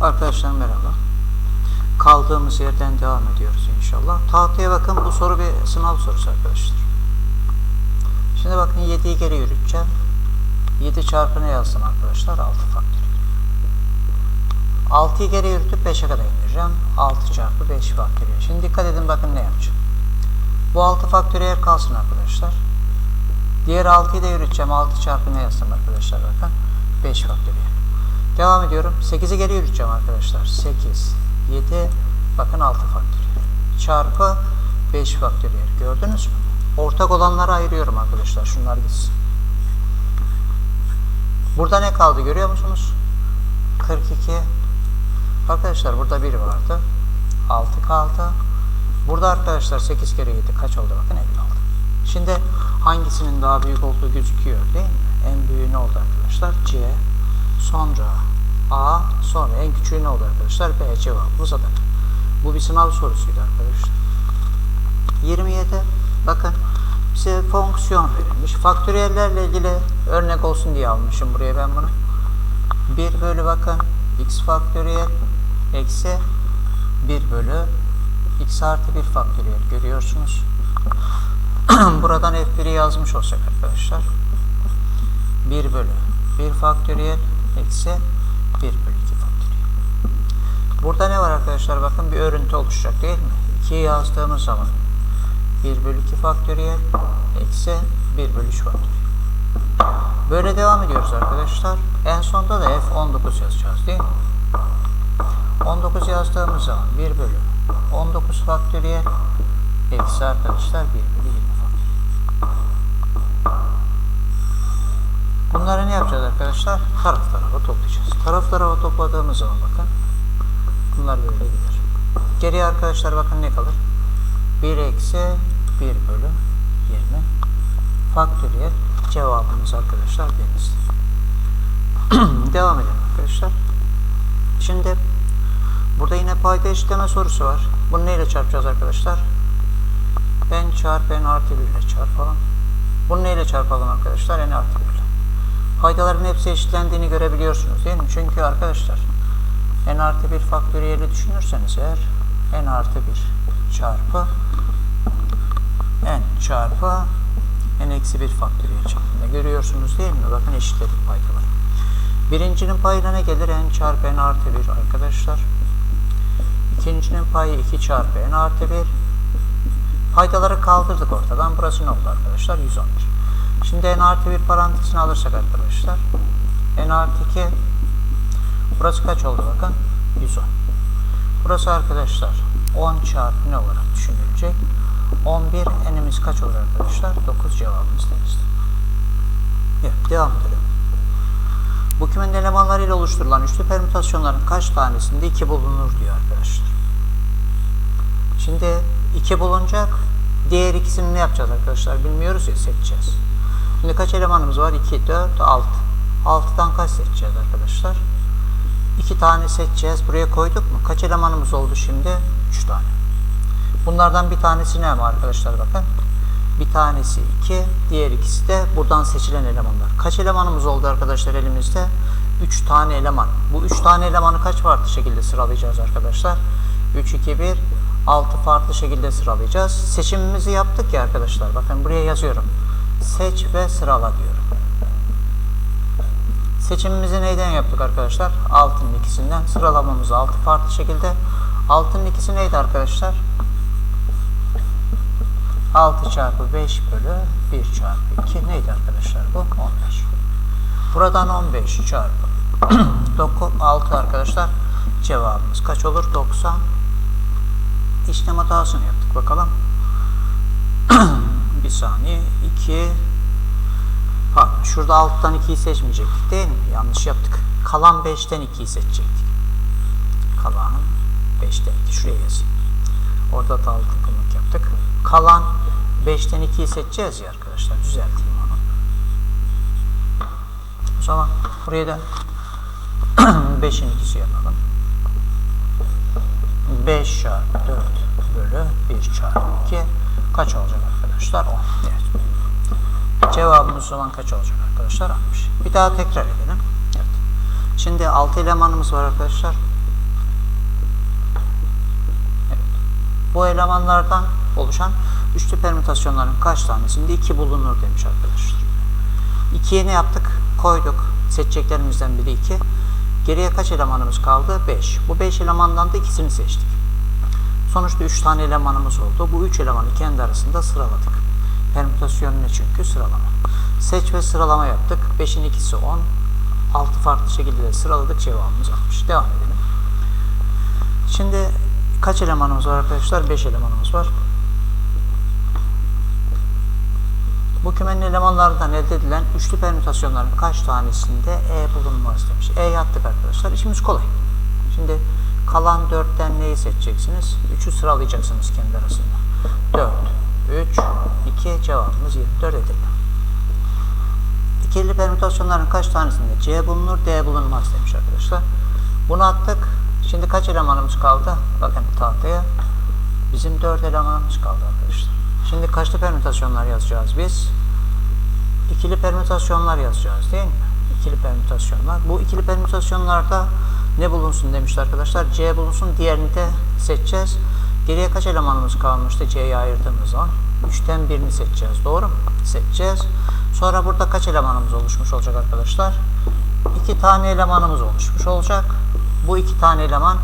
Arkadaşlar merhaba. Kaldığımız yerden devam ediyoruz inşallah. Tahtaya bakın bu soru bir sınav sorusu arkadaşlar. Şimdi bakın 7'yi geri yürüteceğim. 7 çarpı ne yazsın arkadaşlar? 6 faktöriyel. 6'yı geri yürütüp 5'e kadar indireceğim. 6 çarpı 5 faktöriyel. Şimdi dikkat edin bakın ne yapacağım. Bu 6 faktöriyel kalsın arkadaşlar. Diğer 6'yı da yürüteceğim. 6 çarpı ne yazsın arkadaşlar bakın. 5 faktöriyel. Devam ediyorum. 8'i geri yürüteceğim arkadaşlar. 8, 7, bakın 6 faktöriyel. Çarpı 5 faktöriyel. Gördünüz mü? Ortak olanları ayırıyorum arkadaşlar. Şunlar gitsin. Burada ne kaldı görüyor musunuz? 42. Arkadaşlar burada 1 vardı. 6 kaldı. Burada arkadaşlar 8 kere 7 kaç oldu? Bakın 56. Şimdi hangisinin daha büyük olduğu gözüküyor değil mi? En büyüğü ne oldu arkadaşlar? C. Sonra A. Sonra en küçüğü ne oldu arkadaşlar? B cevabımız Adana. Bu bir sınav sorusuydu arkadaşlar. 27. Bakın bize fonksiyon verilmiş. Faktöriyellerle ilgili örnek olsun diye almışım buraya ben bunu. 1 bölü bakın x faktöriyel eksi 1 bölü x artı 1 faktöriyel görüyorsunuz. Buradan f1'i yazmış olsak arkadaşlar. 1 bölü 1 faktöriyel eksi 1 bölü 2 faktöriyel. Burada ne var arkadaşlar? Bakın bir örüntü oluşacak değil mi? 2'yi yazdığımız zaman 1 bölü 2 faktöriyel eksi 1 bölü 3 faktöriyel. Böyle devam ediyoruz arkadaşlar. En sonda da f19 yazacağız değil mi? 19 yazdığımız zaman 1 bölü 19 faktöriyel eksi arkadaşlar 1 bölü Bunları ne yapacağız arkadaşlar? Taraf tarafa toplayacağız. Taraf tarafa topladığımız zaman bakın bunlar böyle gider. Geriye arkadaşlar bakın ne kalır? 1 eksi 1 bölü 20 faktöriyel cevabımız arkadaşlar denizdir. Devam edelim arkadaşlar. Şimdi burada yine payda eşitleme sorusu var. Bunu neyle çarpacağız arkadaşlar? n çarpı n artı 1 ile çarpalım. Bunu neyle çarpalım arkadaşlar? n artı 1 ile. Paydaların hepsi eşitlendiğini görebiliyorsunuz değil mi? Çünkü arkadaşlar n artı 1 faktöriyeli düşünürseniz eğer n artı 1 çarpı n çarpı n eksi 1 faktöriyel şeklinde görüyorsunuz değil mi? Bakın eşitledik paydaları. Birincinin payına ne gelir? n çarpı n artı 1 arkadaşlar. İkincinin payı 2 çarpı n artı 1. Paydaları kaldırdık ortadan. Burası ne oldu arkadaşlar? 111. Şimdi n artı 1 parantezini alırsak arkadaşlar. n artı 2 burası kaç oldu bakın? 110. Burası arkadaşlar 10 çarpı ne olarak düşünülecek? 11 n'imiz kaç olur arkadaşlar? 9 cevabımız denizdir. Evet, devam edelim. Bu kümenin elemanlarıyla oluşturulan üçlü permütasyonların kaç tanesinde 2 bulunur diyor arkadaşlar. Şimdi 2 bulunacak. Diğer ikisini ne yapacağız arkadaşlar? Bilmiyoruz ya seçeceğiz. Şimdi kaç elemanımız var? 2, 4, 6. 6'dan kaç seçeceğiz arkadaşlar? 2 tane seçeceğiz. Buraya koyduk mu? Kaç elemanımız oldu şimdi? 3 tane. Bunlardan bir tanesi ne ama arkadaşlar bakın. Bir tanesi 2, diğer ikisi de buradan seçilen elemanlar. Kaç elemanımız oldu arkadaşlar elimizde? 3 tane eleman. Bu 3 tane elemanı kaç farklı şekilde sıralayacağız arkadaşlar? 3, 2, 1, 6 farklı şekilde sıralayacağız. Seçimimizi yaptık ya arkadaşlar. Bakın buraya yazıyorum. Seç ve sırala diyorum. Seçimimizi neyden yaptık arkadaşlar? Altının ikisinden. Sıralamamızı 6 farklı şekilde. Altının ikisi neydi arkadaşlar? 6 çarpı 5 bölü 1 çarpı 2 neydi arkadaşlar bu? 15. Buradan 15 çarpı 9, 6 arkadaşlar cevabımız kaç olur? 90. İşlem hatasını yaptık bakalım. bir saniye. 2 Pardon. Şurada alttan 2'yi seçmeyecektik değil mi? Yanlış yaptık. Kalan 5'ten 2'yi seçecektik. Kalan 5'ten 2. Şuraya yazayım. Orada da tıkımlık yaptık. Kalan 5'ten 2'yi seçeceğiz ya arkadaşlar. Düzelteyim onu. O zaman buraya da 5'in ikisi yapalım. 5 çarpı 4 bölü 1 çarpı 2 kaç olacak arkadaşlar? 10. Evet. Cevabımız zaman kaç olacak arkadaşlar? 60. Bir daha tekrar edelim. Evet. Şimdi 6 elemanımız var arkadaşlar. Bu elemanlardan oluşan üçlü permütasyonların kaç tanesinde 2 bulunur demiş arkadaşlar. 2'ye ne yaptık? Koyduk. Seçeceklerimizden biri 2. Geriye kaç elemanımız kaldı? 5. Bu 5 elemandan da ikisini seçtik. Sonuçta 3 tane elemanımız oldu. Bu 3 elemanı kendi arasında sıraladık. Permütasyon ne çünkü? Sıralama. Seç ve sıralama yaptık. 5'in ikisi 10. 6 farklı şekilde de sıraladık. Cevabımız 60. Devam edelim. Şimdi kaç elemanımız var arkadaşlar? 5 elemanımız var. Bu kümenin elemanlarından elde edilen üçlü permütasyonların kaç tanesinde E bulunmaz demiş. E yaptık arkadaşlar. İşimiz kolay. Şimdi kalan 4'ten neyi seçeceksiniz? 3'ü sıralayacaksınız kendi arasında. 4, 3, 2 cevabımız 24 edildi. İkili permütasyonların kaç tanesinde C bulunur, D bulunmaz demiş arkadaşlar. Bunu attık. Şimdi kaç elemanımız kaldı? Bakın tahtaya. Bizim 4 elemanımız kaldı arkadaşlar. Şimdi kaçlı permütasyonlar yazacağız biz? İkili permütasyonlar yazacağız değil mi? İkili permütasyonlar. Bu ikili permütasyonlarda ne bulunsun demişti arkadaşlar. C bulunsun. Diğerini de seçeceğiz. Geriye kaç elemanımız kalmıştı C'yi ayırdığımız zaman? 3'ten birini seçeceğiz. Doğru mu? Seçeceğiz. Sonra burada kaç elemanımız oluşmuş olacak arkadaşlar? 2 tane elemanımız oluşmuş olacak. Bu iki tane eleman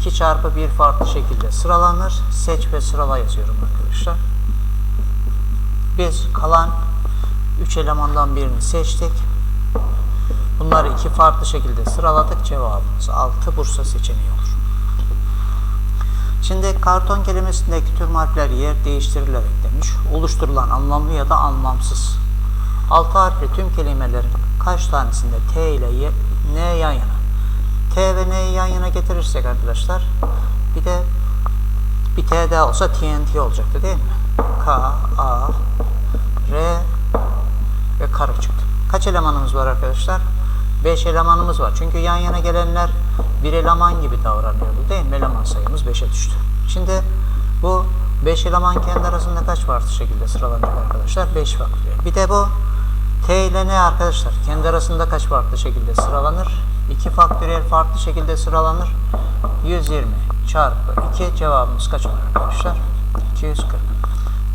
2 çarpı 1 farklı şekilde sıralanır. Seç ve sırala yazıyorum arkadaşlar. Biz kalan 3 elemandan birini seçtik. Bunları iki farklı şekilde sıraladık. Cevabımız 6 Bursa seçeneği olur. Şimdi karton kelimesindeki tüm harfler yer değiştirilerek demiş. Oluşturulan anlamlı ya da anlamsız. 6 harfli tüm kelimelerin kaç tanesinde T ile Y, N yan yana. T ve N'yi yan yana getirirsek arkadaşlar bir de bir T daha olsa TNT olacaktı değil mi? K, A, R ve karı çıktı. Kaç elemanımız var arkadaşlar? 5 elemanımız var. Çünkü yan yana gelenler bir eleman gibi davranıyordu değil mi? Eleman sayımız 5'e düştü. Şimdi bu 5 eleman kendi arasında kaç farklı şekilde sıralanacak arkadaşlar? 5 farklı. Bir de bu T ile ne arkadaşlar? Kendi arasında kaç farklı şekilde sıralanır? 2 faktöriyel farklı şekilde sıralanır. 120 çarpı 2 cevabımız kaç olur arkadaşlar? 240.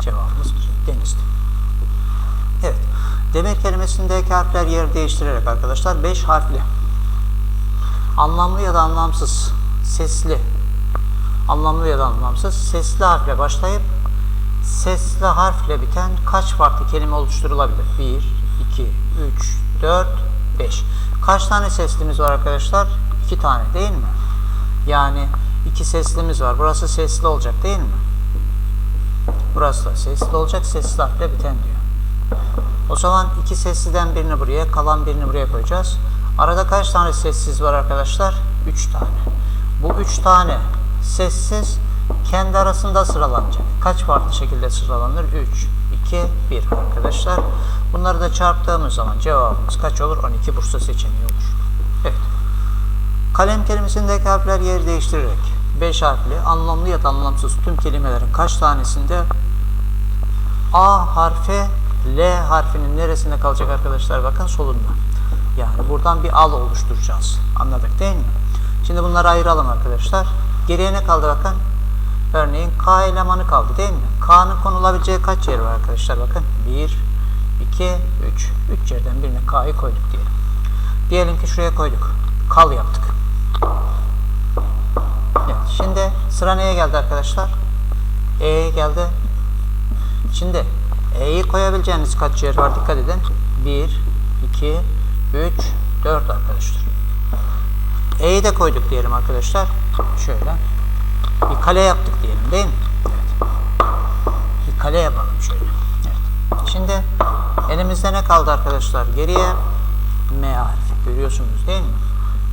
Cevabımız denizli. Demir kelimesindeki harfler yer değiştirerek arkadaşlar 5 harfli. Anlamlı ya da anlamsız, sesli. Anlamlı ya da anlamsız, sesli harfle başlayıp sesli harfle biten kaç farklı kelime oluşturulabilir? 1, 2, 3, 4, 5. Kaç tane seslimiz var arkadaşlar? 2 tane değil mi? Yani iki seslimiz var. Burası sesli olacak değil mi? Burası da sesli olacak. Sesli harfle biten diyor. O zaman iki sesliden birini buraya, kalan birini buraya koyacağız. Arada kaç tane sessiz var arkadaşlar? 3 tane. Bu 3 tane sessiz kendi arasında sıralanacak. Kaç farklı şekilde sıralanır? 3, 2, 1 arkadaşlar. Bunları da çarptığımız zaman cevabımız kaç olur? 12 Bursa seçeneği olur. Evet. Kalem kelimesindeki harfler yer değiştirerek 5 harfli, anlamlı ya da anlamsız tüm kelimelerin kaç tanesinde A harfi L harfinin neresinde kalacak arkadaşlar? Bakın solunda. Yani buradan bir al oluşturacağız. Anladık değil mi? Şimdi bunları ayıralım arkadaşlar. Geriye ne kaldı bakın? Örneğin K elemanı kaldı değil mi? K'nın konulabileceği kaç yer var arkadaşlar? Bakın 1, 2, 3. 3 yerden birine K'yı koyduk diyelim. Diyelim ki şuraya koyduk. Kal yaptık. Evet, şimdi sıra neye geldi arkadaşlar? E'ye geldi. Şimdi E'yi koyabileceğiniz kaç yer var dikkat edin. 1, 2, 3, 4 arkadaşlar. E'yi de koyduk diyelim arkadaşlar. Şöyle. Bir kale yaptık diyelim değil mi? Evet. Bir kale yapalım şöyle. Evet. Şimdi elimizde ne kaldı arkadaşlar? Geriye M harfi. Görüyorsunuz değil mi?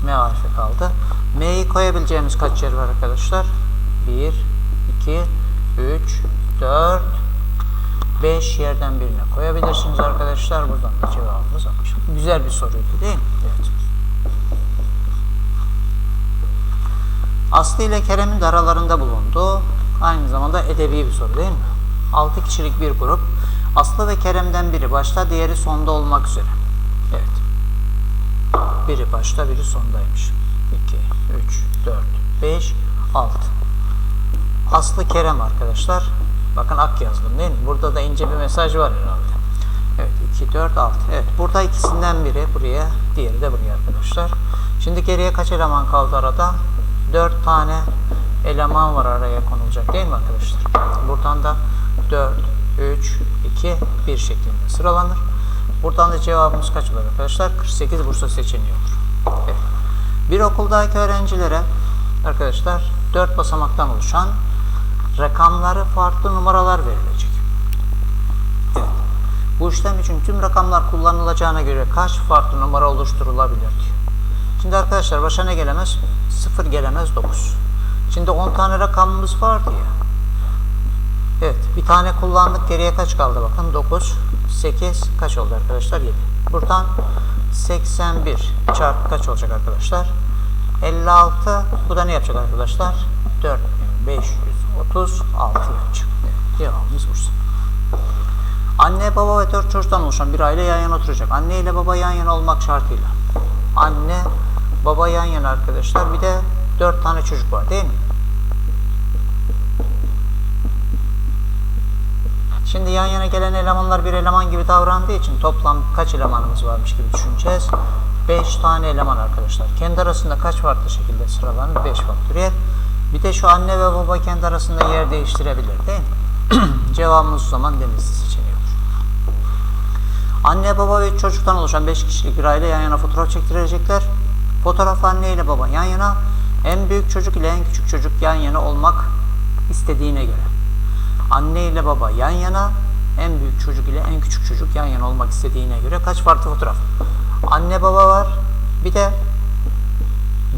M harfi kaldı. M'yi koyabileceğimiz kaç yer var arkadaşlar? 1, 2, 3, 4, 5 yerden birine koyabilirsiniz arkadaşlar. Buradan da cevabımız 60. Güzel bir soruydu değil mi? Evet. Aslı ile Kerem'in de aralarında bulunduğu aynı zamanda edebi bir soru değil mi? 6 kişilik bir grup. Aslı ve Kerem'den biri başta, diğeri sonda olmak üzere. Evet. Biri başta, biri sondaymış. 2, 3, 4, 5, 6. Aslı Kerem arkadaşlar. Bakın ak yazdım değil mi? Burada da ince bir mesaj var herhalde. Evet 2, 4, 6. Evet burada ikisinden biri buraya, diğeri de buraya arkadaşlar. Şimdi geriye kaç eleman kaldı arada? 4 tane eleman var araya konulacak değil mi arkadaşlar? Buradan da 4, 3, 2, 1 şeklinde sıralanır. Buradan da cevabımız kaç olur arkadaşlar? 48 Bursa seçeneği. Evet. Bir okuldaki öğrencilere arkadaşlar 4 basamaktan oluşan rakamları farklı numaralar verilecek. Evet. Bu işlem için tüm rakamlar kullanılacağına göre kaç farklı numara oluşturulabilir diyor. Şimdi arkadaşlar başa ne gelemez? 0 gelemez 9. Şimdi 10 tane rakamımız vardı ya. Evet bir tane kullandık geriye kaç kaldı bakın 9 8 kaç oldu arkadaşlar 7. Buradan 81 çarpı kaç olacak arkadaşlar? 56 bu da ne yapacak arkadaşlar? 4 536 çıktı. Cevabımız Bursa. Anne, baba ve dört çocuktan oluşan bir aile yan yana oturacak. Anne ile baba yan yana olmak şartıyla. Anne, baba yan yana arkadaşlar. Bir de dört tane çocuk var değil mi? Şimdi yan yana gelen elemanlar bir eleman gibi davrandığı için toplam kaç elemanımız varmış gibi düşüneceğiz. 5 tane eleman arkadaşlar. Kendi arasında kaç farklı şekilde sıralanır? 5 faktöriyel. Bir de şu anne ve baba kendi arasında yer değiştirebilir değil mi? Cevabımız zaman denizli seçeneği. Anne, baba ve çocuktan oluşan 5 kişilik bir aile yan yana fotoğraf çektirecekler. Fotoğraf anne ile baba yan yana. En büyük çocuk ile en küçük çocuk yan yana olmak istediğine göre. Anne ile baba yan yana, en büyük çocuk ile en küçük çocuk yan yana olmak istediğine göre kaç farklı fotoğraf? Anne baba var. Bir de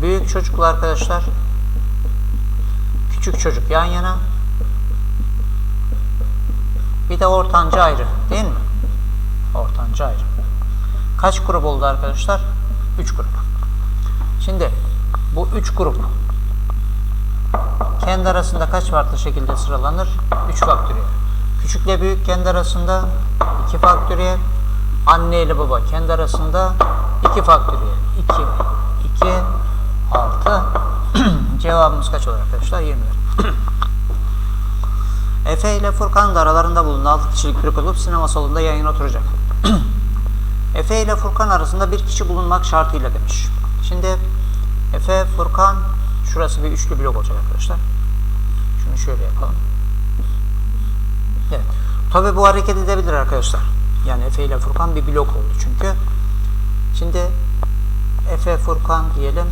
büyük çocukla arkadaşlar küçük çocuk yan yana. Bir de ortanca ayrı değil mi? Ortanca ayrı. Kaç grup oldu arkadaşlar? 3 grup. Şimdi bu 3 grup kendi arasında kaç farklı şekilde sıralanır? 3 faktöriyel. Küçükle büyük kendi arasında 2 faktöriyel. Anne ile baba kendi arasında 2 faktöriyel. 2, 2, 6. Cevabımız kaç olur arkadaşlar? 20. Efe ile Furkan da aralarında bulunan 6 kişilik bir grup sinema salonunda yan yana oturacak. Efe ile Furkan arasında bir kişi bulunmak şartıyla demiş. Şimdi Efe, Furkan, şurası bir üçlü blok olacak arkadaşlar. Şunu şöyle yapalım. Evet. Tabi bu hareket edebilir arkadaşlar. Yani Efe ile Furkan bir blok oldu çünkü. Şimdi Efe, Furkan diyelim.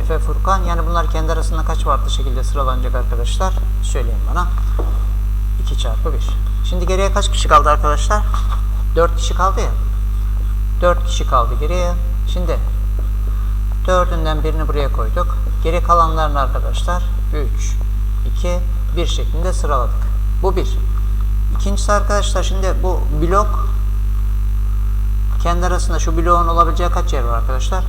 Efe, Furkan yani bunlar kendi arasında kaç farklı şekilde sıralanacak arkadaşlar? Söyleyin bana. 2 çarpı 1. Şimdi geriye kaç kişi kaldı arkadaşlar? 4 kişi kaldı ya. 4 kişi kaldı geriye. Şimdi dördünden birini buraya koyduk. Geri kalanlarını arkadaşlar 3, 2, 1 şeklinde sıraladık. Bu bir. İkincisi arkadaşlar şimdi bu blok kendi arasında şu bloğun olabileceği kaç yer var arkadaşlar?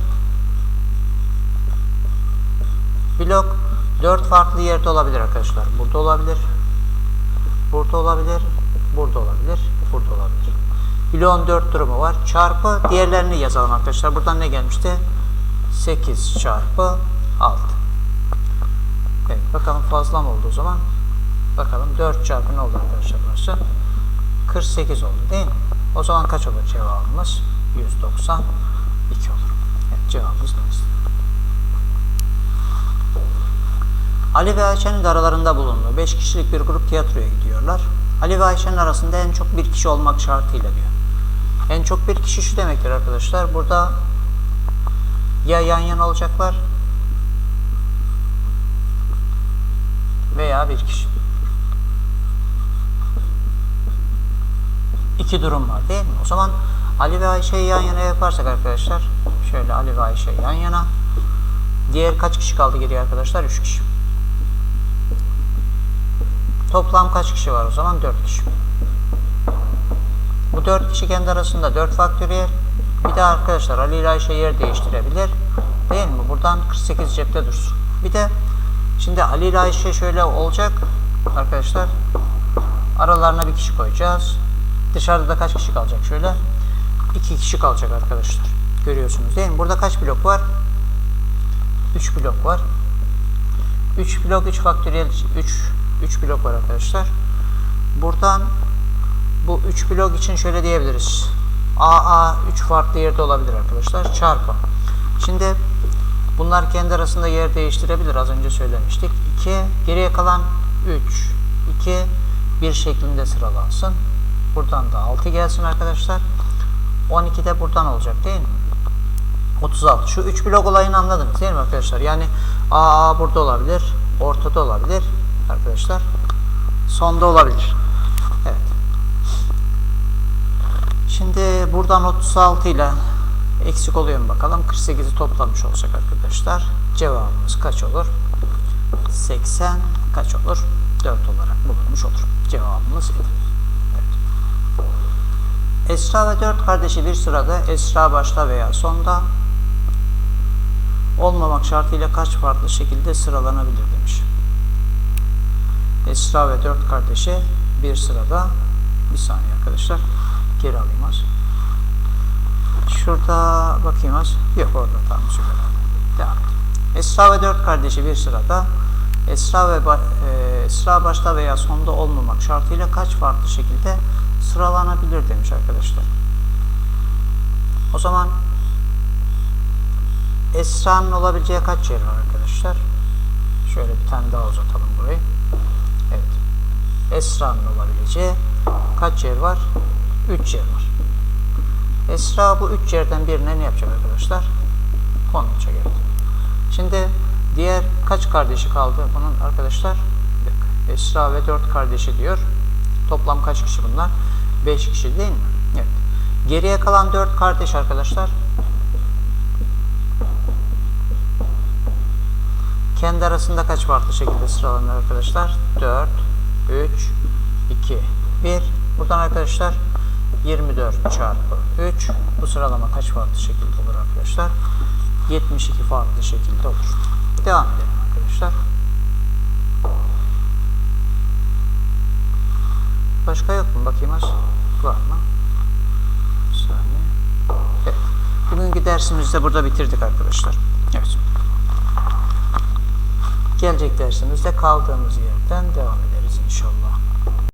Blok 4 farklı yerde olabilir arkadaşlar. Burada olabilir. Burada olabilir. Burada olabilir. Burada olabilir. Bloğun 4 durumu var. Çarpı diğerlerini yazalım arkadaşlar. Buradan ne gelmişti? 8 çarpı 6. Evet bakalım fazla mı oldu o zaman? Bakalım 4 çarpı ne oldu arkadaşlar burası? 48 oldu değil mi? O zaman kaç olur cevabımız? 192 olur. Evet cevabımız neresi? Ali ve Ayşe'nin aralarında bulunduğu 5 kişilik bir grup tiyatroya gidiyorlar. Ali ve Ayşe'nin arasında en çok bir kişi olmak şartıyla diyor. En çok bir kişi şu demektir arkadaşlar. Burada ya yan yana olacaklar veya bir kişi. İki durum var değil mi? O zaman Ali ve Ayşe'yi yan yana yaparsak arkadaşlar şöyle Ali ve Ayşe yan yana diğer kaç kişi kaldı geriye arkadaşlar? Üç kişi. Toplam kaç kişi var o zaman? Dört kişi. Bu dört kişi kendi arasında dört faktöriyel bir de arkadaşlar Ali ile Ayşe yer değiştirebilir. Değil mi? Buradan 48 cepte dursun. Bir de şimdi Ali ile Ayşe şöyle olacak. Arkadaşlar aralarına bir kişi koyacağız. Dışarıda da kaç kişi kalacak şöyle? 2 kişi kalacak arkadaşlar. Görüyorsunuz değil mi? Burada kaç blok var? 3 blok var. 3 blok 3 faktöriyel 3 3 blok var arkadaşlar. Buradan bu 3 blok için şöyle diyebiliriz. AA 3 farklı yerde olabilir arkadaşlar. Çarpı. Şimdi bunlar kendi arasında yer değiştirebilir. Az önce söylemiştik. 2 geriye kalan 3 2 1 şeklinde sıralansın. Buradan da 6 gelsin arkadaşlar. 12 de buradan olacak değil mi? 36. Şu 3 blok olayını anladınız değil mi arkadaşlar? Yani AA burada olabilir, ortada olabilir arkadaşlar. Sonda olabilir. Evet. Şimdi buradan 36 ile eksik oluyor mu bakalım. 48'i toplamış olacak arkadaşlar. Cevabımız kaç olur? 80 kaç olur? 4 olarak bulunmuş olur. Cevabımız evet. Esra ve dört kardeşi bir sırada Esra başta veya sonda olmamak şartıyla kaç farklı şekilde sıralanabilir demiş. Esra ve dört kardeşi bir sırada bir saniye arkadaşlar geri alayım az. Şurada bakayım az. Yok orada tamam süper. Devam. Esra ve dört kardeşi bir sırada Esra ve ba- e, Esra başta veya sonda olmamak şartıyla kaç farklı şekilde sıralanabilir demiş arkadaşlar. O zaman Esra'nın olabileceği kaç yer var arkadaşlar? Şöyle bir tane daha uzatalım burayı. Evet. Esra'nın olabileceği kaç yer var? 3 yer var. Esra bu 3 yerden birine ne yapacak arkadaşlar? Konulacak evet. Şimdi diğer kaç kardeşi kaldı bunun arkadaşlar? Esra ve 4 kardeşi diyor. Toplam kaç kişi bunlar? 5 kişi değil mi? Evet. Geriye kalan 4 kardeş arkadaşlar. Kendi arasında kaç farklı şekilde sıralanır arkadaşlar? 4, 3, 2, 1. Buradan arkadaşlar 24 çarpı 3. Bu sıralama kaç farklı şekilde olur arkadaşlar? 72 farklı şekilde olur. Devam edelim arkadaşlar. Başka yok mu? Bakayım az. Var mı? Saniye. Evet. Bugünkü dersimizi de burada bitirdik arkadaşlar. Evet. Gelecek dersimizde kaldığımız yerden devam ederiz inşallah.